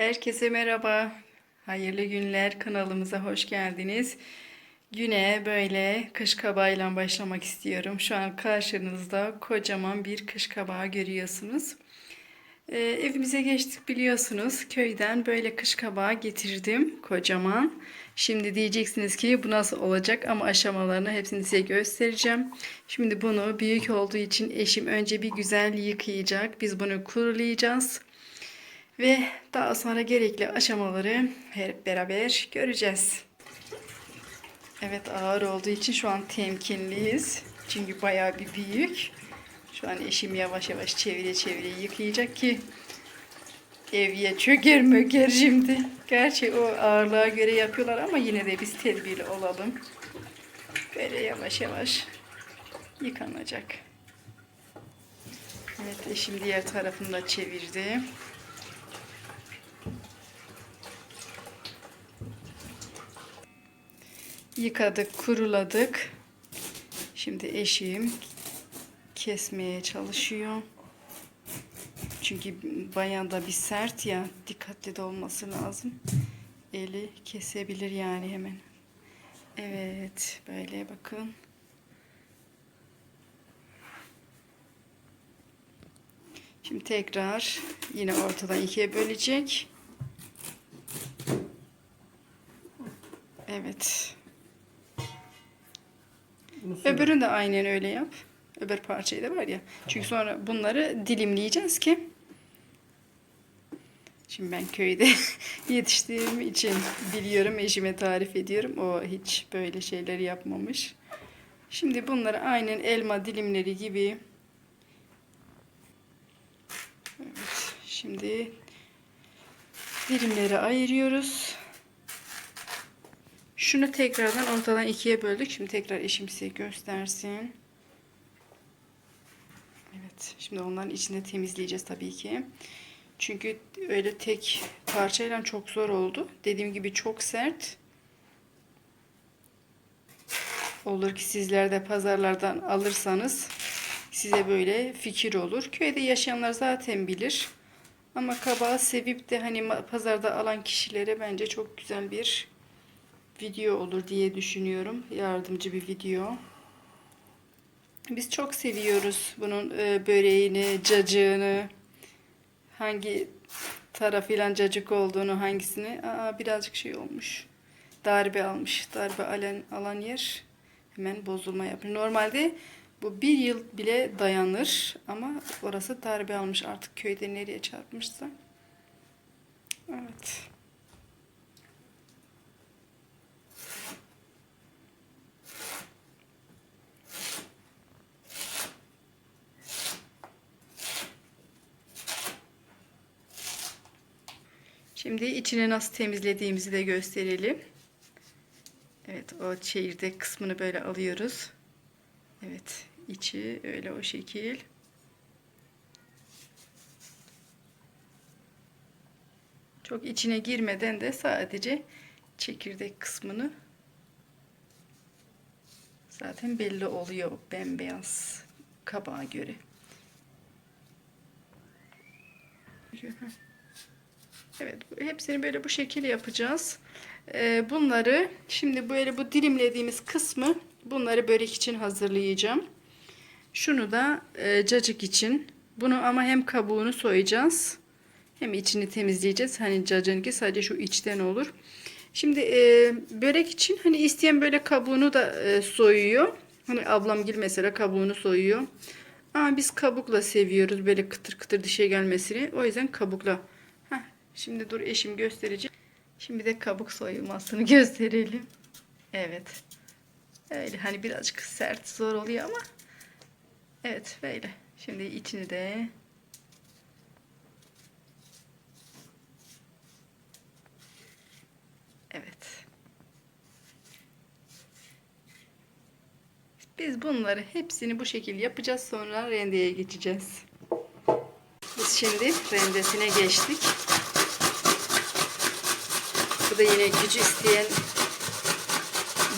Herkese merhaba. Hayırlı günler. Kanalımıza hoş geldiniz. Güne böyle kış kabağıyla başlamak istiyorum. Şu an karşınızda kocaman bir kış kabağı görüyorsunuz. Ee, evimize geçtik biliyorsunuz. Köyden böyle kış kabağı getirdim kocaman. Şimdi diyeceksiniz ki bu nasıl olacak ama aşamalarını hepsini size göstereceğim. Şimdi bunu büyük olduğu için eşim önce bir güzel yıkayacak. Biz bunu kurulayacağız. Ve daha sonra gerekli aşamaları hep beraber göreceğiz. Evet ağır olduğu için şu an temkinliyiz. Çünkü bayağı bir büyük. Şu an eşim yavaş yavaş çevire çevire yıkayacak ki evye çöker möker şimdi. Gerçi o ağırlığa göre yapıyorlar ama yine de biz tedbirli olalım. Böyle yavaş yavaş yıkanacak. Evet eşim diğer tarafını da çevirdi. Yıkadık, kuruladık. Şimdi eşim kesmeye çalışıyor. Çünkü bayağı da bir sert ya. Dikkatli de olması lazım. Eli kesebilir yani hemen. Evet, böyle bakın. Şimdi tekrar yine ortadan ikiye bölecek. Evet. Öbürünü de aynen öyle yap. Öbür parçayı da var ya. Çünkü sonra bunları dilimleyeceğiz ki. Şimdi ben köyde yetiştiğim için biliyorum. Eşime tarif ediyorum. O hiç böyle şeyler yapmamış. Şimdi bunları aynen elma dilimleri gibi. Evet. Şimdi dilimleri ayırıyoruz. Şunu tekrardan ortadan ikiye böldük. Şimdi tekrar eşim size göstersin. Evet. Şimdi onların içinde temizleyeceğiz tabii ki. Çünkü öyle tek parçayla çok zor oldu. Dediğim gibi çok sert. Olur ki sizler de pazarlardan alırsanız size böyle fikir olur. Köyde yaşayanlar zaten bilir. Ama kabağı sevip de hani pazarda alan kişilere bence çok güzel bir video olur diye düşünüyorum. Yardımcı bir video. Biz çok seviyoruz bunun e, böreğini, cacığını. Hangi tarafıyla cacık olduğunu, hangisini. Aa, birazcık şey olmuş. Darbe almış. Darbe alan, alan yer hemen bozulma yapıyor. Normalde bu bir yıl bile dayanır. Ama orası darbe almış. Artık köyde nereye çarpmışsa. Evet. Şimdi içini nasıl temizlediğimizi de gösterelim. Evet o çekirdek kısmını böyle alıyoruz. Evet içi öyle o şekil. Çok içine girmeden de sadece çekirdek kısmını zaten belli oluyor bembeyaz kabağa göre. Evet, hepsini böyle bu şekilde yapacağız. Ee, bunları şimdi böyle bu dilimlediğimiz kısmı bunları börek için hazırlayacağım. Şunu da e, cacık için. Bunu ama hem kabuğunu soyacağız. Hem içini temizleyeceğiz. Hani cacığınki sadece şu içten olur. Şimdi e, börek için hani isteyen böyle kabuğunu da e, soyuyor. Hani ablam gil mesela kabuğunu soyuyor. Ama biz kabukla seviyoruz böyle kıtır kıtır dişe gelmesini. O yüzden kabukla Şimdi dur eşim gösterecek. Şimdi de kabuk soyulmasını gösterelim. Evet. Öyle hani birazcık sert zor oluyor ama evet böyle. Şimdi içini de Evet. Biz bunları hepsini bu şekilde yapacağız. Sonra rendeye geçeceğiz. Biz şimdi rendesine geçtik. Da yine gücü isteyen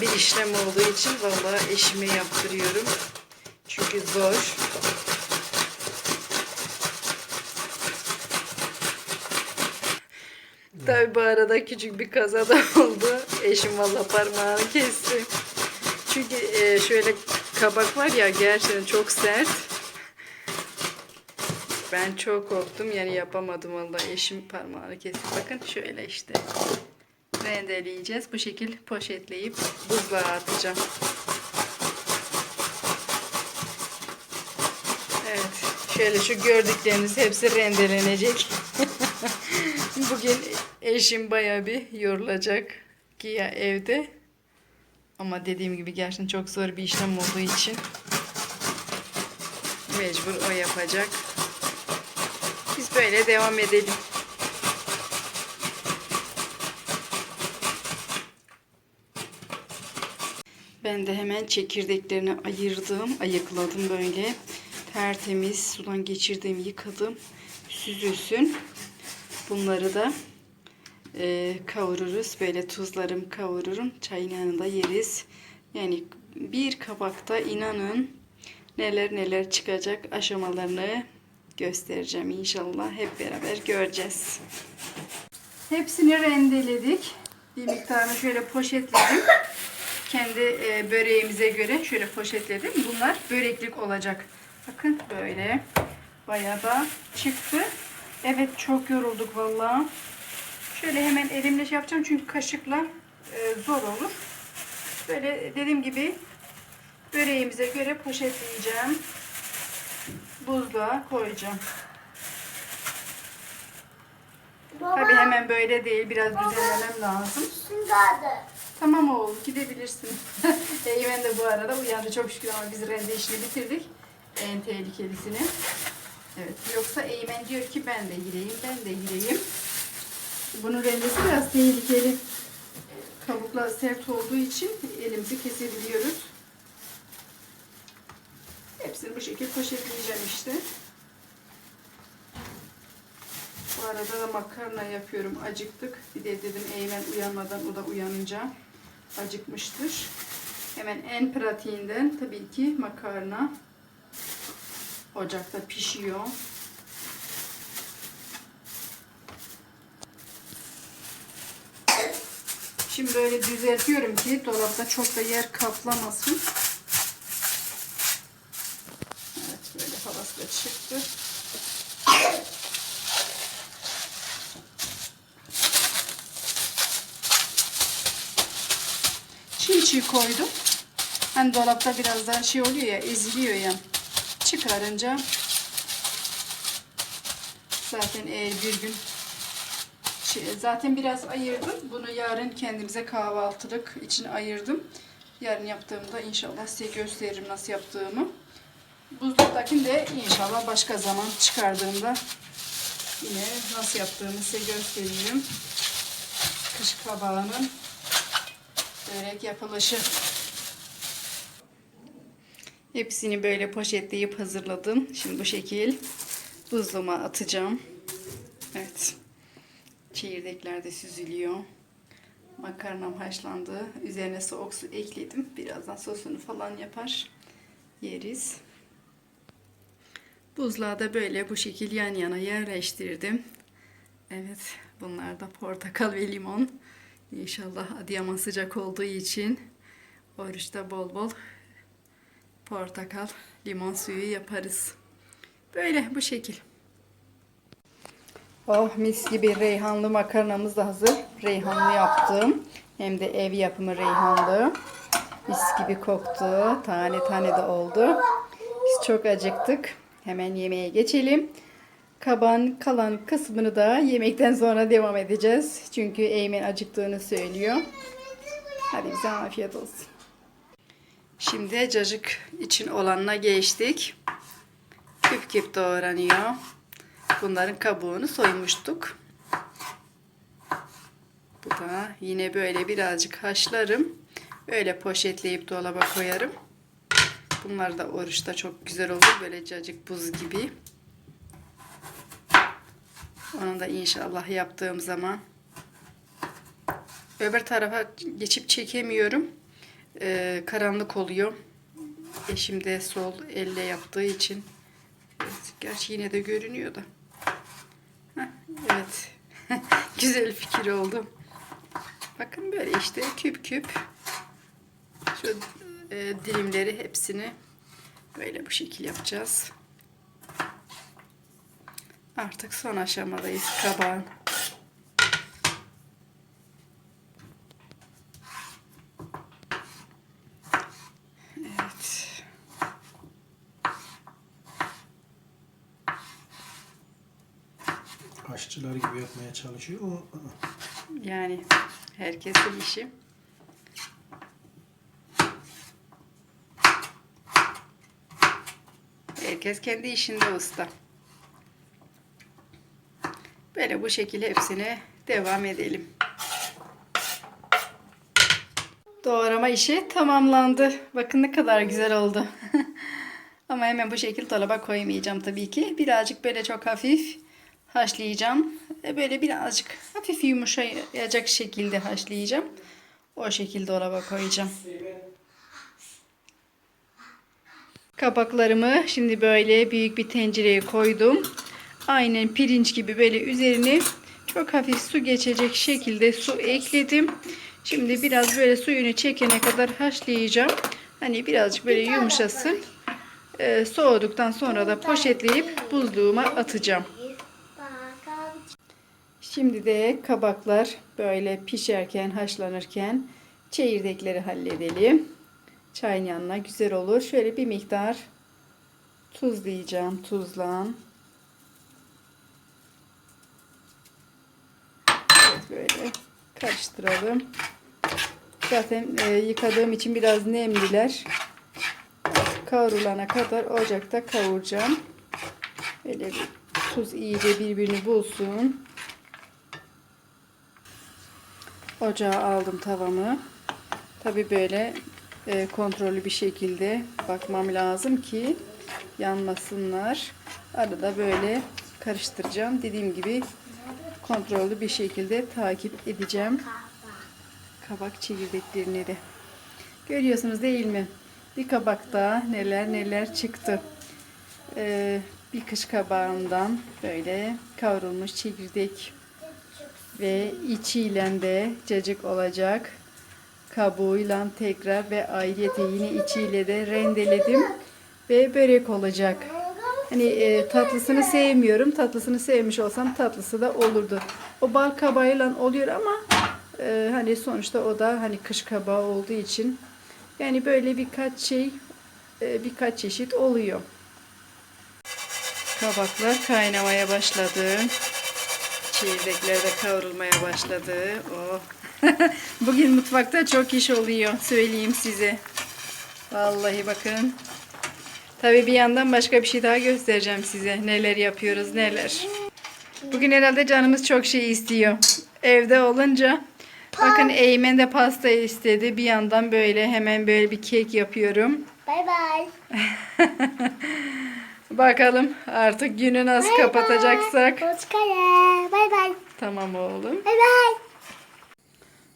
bir işlem olduğu için vallahi eşime yaptırıyorum. Çünkü zor. Tabi bu arada küçük bir kaza da oldu. Eşim valla parmağını kesti. Çünkü e, şöyle kabak var ya gerçekten çok sert. Ben çok korktum yani yapamadım valla eşim parmağını kesti. Bakın şöyle işte rendeleyeceğiz. Bu şekil poşetleyip buzluğa atacağım. Evet. Şöyle şu gördükleriniz hepsi rendelenecek. Bugün eşim baya bir yorulacak ki ya evde. Ama dediğim gibi gerçekten çok zor bir işlem olduğu için mecbur o yapacak. Biz böyle devam edelim. Ben de hemen çekirdeklerini ayırdım, ayıkladım böyle. Tertemiz sudan geçirdim, yıkadım. Süzülsün. Bunları da e, kavururuz. Böyle tuzlarım kavururum. Çayın yanında yeriz. Yani bir kabakta inanın neler neler çıkacak aşamalarını göstereceğim inşallah. Hep beraber göreceğiz. Hepsini rendeledik. Bir miktarını şöyle poşetledim. Kendi e, böreğimize göre şöyle poşetledim. Bunlar böreklik olacak. Bakın böyle. Bayağı da çıktı. Evet çok yorulduk vallahi. Şöyle hemen elimle şey yapacağım çünkü kaşıkla e, zor olur. Böyle dediğim gibi böreğimize göre poşetleyeceğim. Buzluğa koyacağım. Tabii hemen böyle değil. Biraz düzenlemem lazım. Tamam oğlum gidebilirsin. Eymen de bu arada uyandı çok şükür ama biz rende işini bitirdik. En tehlikelisini. Evet yoksa Eymen diyor ki ben de gireyim ben de gireyim. Bunun rendesi biraz tehlikeli. Kabuklar sert olduğu için elimizi kesebiliyoruz. Hepsini bu şekilde poşetleyeceğim işte. Bu arada da makarna yapıyorum. Acıktık. Bir de dedim Eymen uyanmadan o da uyanınca acıkmıştır. Hemen en pratiğinden tabii ki makarna. Ocakta pişiyor. Şimdi böyle düzeltiyorum ki dolapta çok da yer kaplamasın. Evet böyle havası da çıktı. Çiğ koydum. Hani dolapta biraz daha şey oluyor ya eziliyor ya. Çıkarınca zaten eğer bir gün şey, zaten biraz ayırdım. Bunu yarın kendimize kahvaltılık için ayırdım. Yarın yaptığımda inşallah size gösteririm nasıl yaptığımı. Buzluktakini de inşallah başka zaman çıkardığımda yine nasıl yaptığımı size gösteririm. Kış kabağının börek yapılışı. Hepsini böyle poşetleyip hazırladım. Şimdi bu şekil buzluğuma atacağım. Evet. Çekirdekler de süzülüyor. Makarnam haşlandı. Üzerine soğuk su ekledim. Birazdan sosunu falan yapar. Yeriz. Buzluğa da böyle bu şekil yan yana yerleştirdim. Evet. Bunlar da portakal ve limon. İnşallah Adıyaman sıcak olduğu için oruçta bol bol portakal, limon suyu yaparız. Böyle bu şekil. Oh mis gibi reyhanlı makarnamız da hazır. Reyhanlı yaptım. Hem de ev yapımı reyhanlı. Mis gibi koktu. Tane tane de oldu. Biz çok acıktık. Hemen yemeğe geçelim. Kabağın kalan kısmını da yemekten sonra devam edeceğiz. Çünkü Eymen acıktığını söylüyor. Hadi bize afiyet olsun. Şimdi cacık için olanına geçtik. Küp küp doğranıyor. Bunların kabuğunu soymuştuk. Bu da yine böyle birazcık haşlarım. Öyle poşetleyip dolaba koyarım. Bunlar da oruçta çok güzel olur. Böyle cacık buz gibi. Onu da inşallah yaptığım zaman. Öbür tarafa geçip çekemiyorum. Ee, karanlık oluyor. Eşim de sol elle yaptığı için. Gerçi yine de görünüyor da. Heh, evet. Güzel fikir oldu. Bakın böyle işte küp küp şu e, dilimleri hepsini böyle bu şekil yapacağız. Artık son aşamadayız kabağın. Evet. Aşçılar gibi yapmaya çalışıyor ama Yani herkesin işi. Herkes kendi işinde usta. Böyle bu şekilde hepsine devam edelim. Doğrama işi tamamlandı. Bakın ne kadar güzel oldu. Ama hemen bu şekilde dolaba koymayacağım tabii ki. Birazcık böyle çok hafif haşlayacağım. E, Böyle birazcık hafif yumuşayacak şekilde haşlayacağım. O şekilde dolaba koyacağım. Kabaklarımı şimdi böyle büyük bir tencereye koydum. Aynen pirinç gibi böyle üzerine çok hafif su geçecek şekilde su ekledim. Şimdi biraz böyle suyunu çekene kadar haşlayacağım. Hani birazcık böyle yumuşasın. Ee, soğuduktan sonra da poşetleyip buzluğuma atacağım. Şimdi de kabaklar böyle pişerken, haşlanırken çekirdekleri halledelim. Çayın yanına güzel olur. Şöyle bir miktar tuzlayacağım. Tuzlan. Evet böyle karıştıralım. Zaten e, yıkadığım için biraz nemliler. Kavrulana kadar ocakta kavuracağım. Böyle bir tuz iyice birbirini bulsun. Ocağa aldım tavamı. Tabi böyle e, kontrollü bir şekilde bakmam lazım ki yanmasınlar. Arada böyle karıştıracağım. Dediğim gibi kontrollü bir şekilde takip edeceğim. Kabak çekirdeklerini de. Görüyorsunuz değil mi? Bir kabakta neler neler çıktı. Ee, bir kış kabağından böyle kavrulmuş çekirdek ve içiyle de cacık olacak. Kabuğuyla tekrar ve ayrıca yine içiyle de rendeledim ve börek olacak. Hani e, tatlısını sevmiyorum. Tatlısını sevmiş olsam tatlısı da olurdu. O bal kabağıyla oluyor ama e, hani sonuçta o da hani kış kabağı olduğu için yani böyle birkaç şey e, birkaç çeşit oluyor. Kabaklar kaynamaya başladı. Çekirdekler de kavrulmaya başladı. Oh. Bugün mutfakta çok iş oluyor. Söyleyeyim size. Vallahi bakın. Tabii bir yandan başka bir şey daha göstereceğim size. Neler yapıyoruz neler. Bugün herhalde canımız çok şey istiyor. Evde olunca. Bakın Eymen de pasta istedi. Bir yandan böyle hemen böyle bir kek yapıyorum. Bay bay. Bakalım artık günü nasıl kapatacaksak. Hoşçakalın. Bay bay. Tamam oğlum. Bay bay.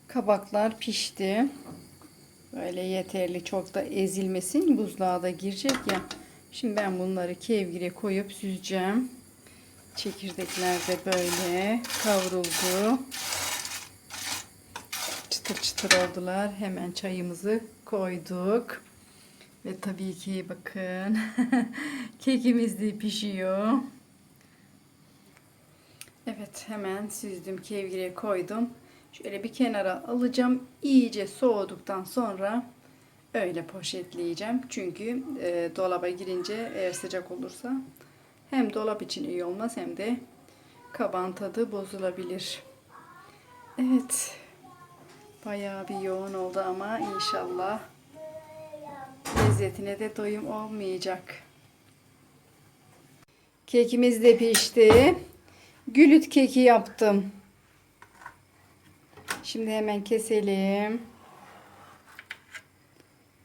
Kabaklar pişti. Böyle yeterli çok da ezilmesin. Buzluğa da girecek ya. Şimdi ben bunları kevgire koyup süzeceğim. Çekirdekler de böyle kavruldu. Çıtır çıtır oldular. Hemen çayımızı koyduk. Ve tabii ki bakın kekimiz de pişiyor. Evet hemen süzdüm kevgire koydum. Şöyle bir kenara alacağım. İyice soğuduktan sonra öyle poşetleyeceğim. Çünkü e, dolaba girince eğer sıcak olursa hem dolap için iyi olmaz hem de kabağın tadı bozulabilir. Evet. Bayağı bir yoğun oldu ama inşallah lezzetine de doyum olmayacak. Kekimiz de pişti. Gülüt keki yaptım. Şimdi hemen keselim.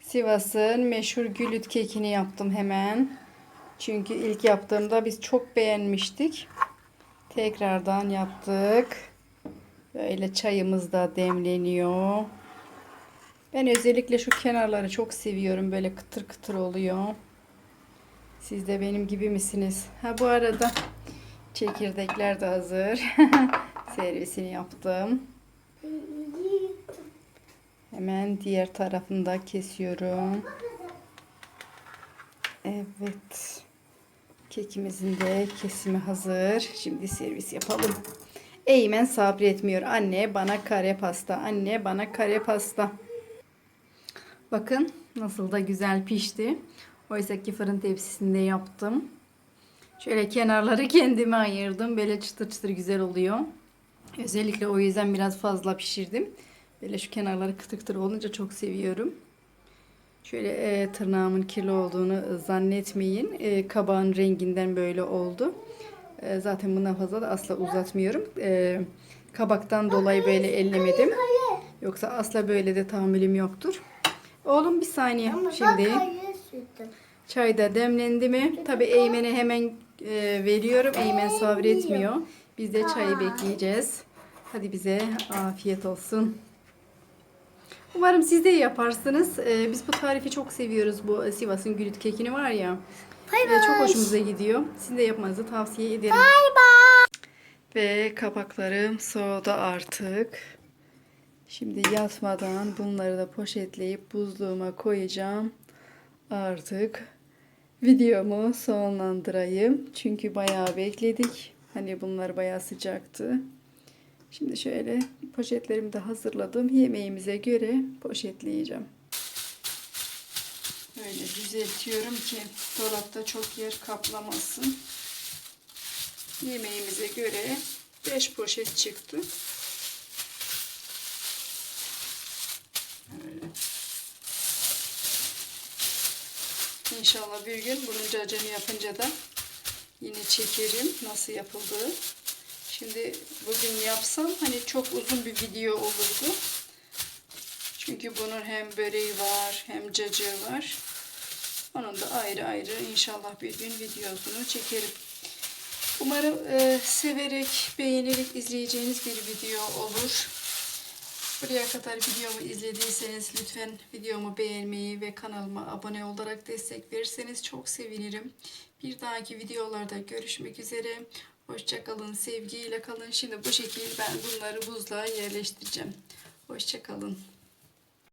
Sivas'ın meşhur gülüt kekini yaptım hemen. Çünkü ilk yaptığımda biz çok beğenmiştik. Tekrardan yaptık. Böyle çayımız da demleniyor. Ben özellikle şu kenarları çok seviyorum. Böyle kıtır kıtır oluyor. Siz de benim gibi misiniz? Ha bu arada çekirdekler de hazır. Servisini yaptım. Hemen diğer tarafını da kesiyorum. Evet. Kekimizin de kesimi hazır. Şimdi servis yapalım. Eymen sabretmiyor. Anne bana kare pasta. Anne bana kare pasta. Bakın nasıl da güzel pişti. Oysa ki fırın tepsisinde yaptım. Şöyle kenarları kendime ayırdım. Böyle çıtır çıtır güzel oluyor. Özellikle o yüzden biraz fazla pişirdim. Böyle şu kenarları kıtır kıtır olunca çok seviyorum. Şöyle e, tırnağımın kirli olduğunu zannetmeyin. E, kabağın renginden böyle oldu. E, zaten bundan fazla da asla uzatmıyorum. E, kabaktan dolayı böyle ellemedim. Yoksa asla böyle de tahammülüm yoktur. Oğlum bir saniye. Şimdi çay da demlendi mi? Tabii Eymen'e hemen e, veriyorum. Eymen sabretmiyor. Biz de çayı bekleyeceğiz. Hadi bize afiyet olsun. Umarım siz de yaparsınız. Ee, biz bu tarifi çok seviyoruz. Bu Sivas'ın gülüt kekini var ya. Bay Ve çok bay. hoşumuza gidiyor. Sizin de yapmanızı tavsiye ederim. Ve kapaklarım soğudu artık. Şimdi yatmadan bunları da poşetleyip buzluğuma koyacağım. Artık videomu sonlandırayım. Çünkü bayağı bekledik. Hani bunlar bayağı sıcaktı. Şimdi şöyle poşetlerimi de hazırladım. Yemeğimize göre poşetleyeceğim. Böyle düzeltiyorum ki dolapta çok yer kaplamasın. Yemeğimize göre 5 poşet çıktı. Öyle. İnşallah bir gün bunun cacını yapınca da yine çekerim nasıl yapıldığı. Şimdi bugün yapsam hani çok uzun bir video olurdu. Çünkü bunun hem böreği var hem cacığı var. Onun da ayrı ayrı inşallah bir gün videosunu çekerim. Umarım e, severek, beğenerek izleyeceğiniz bir video olur. Buraya kadar videomu izlediyseniz lütfen videomu beğenmeyi ve kanalıma abone olarak destek verirseniz çok sevinirim. Bir dahaki videolarda görüşmek üzere. Hoşçakalın, sevgiyle kalın. Şimdi bu şekilde ben bunları buzluğa yerleştireceğim. Hoşçakalın.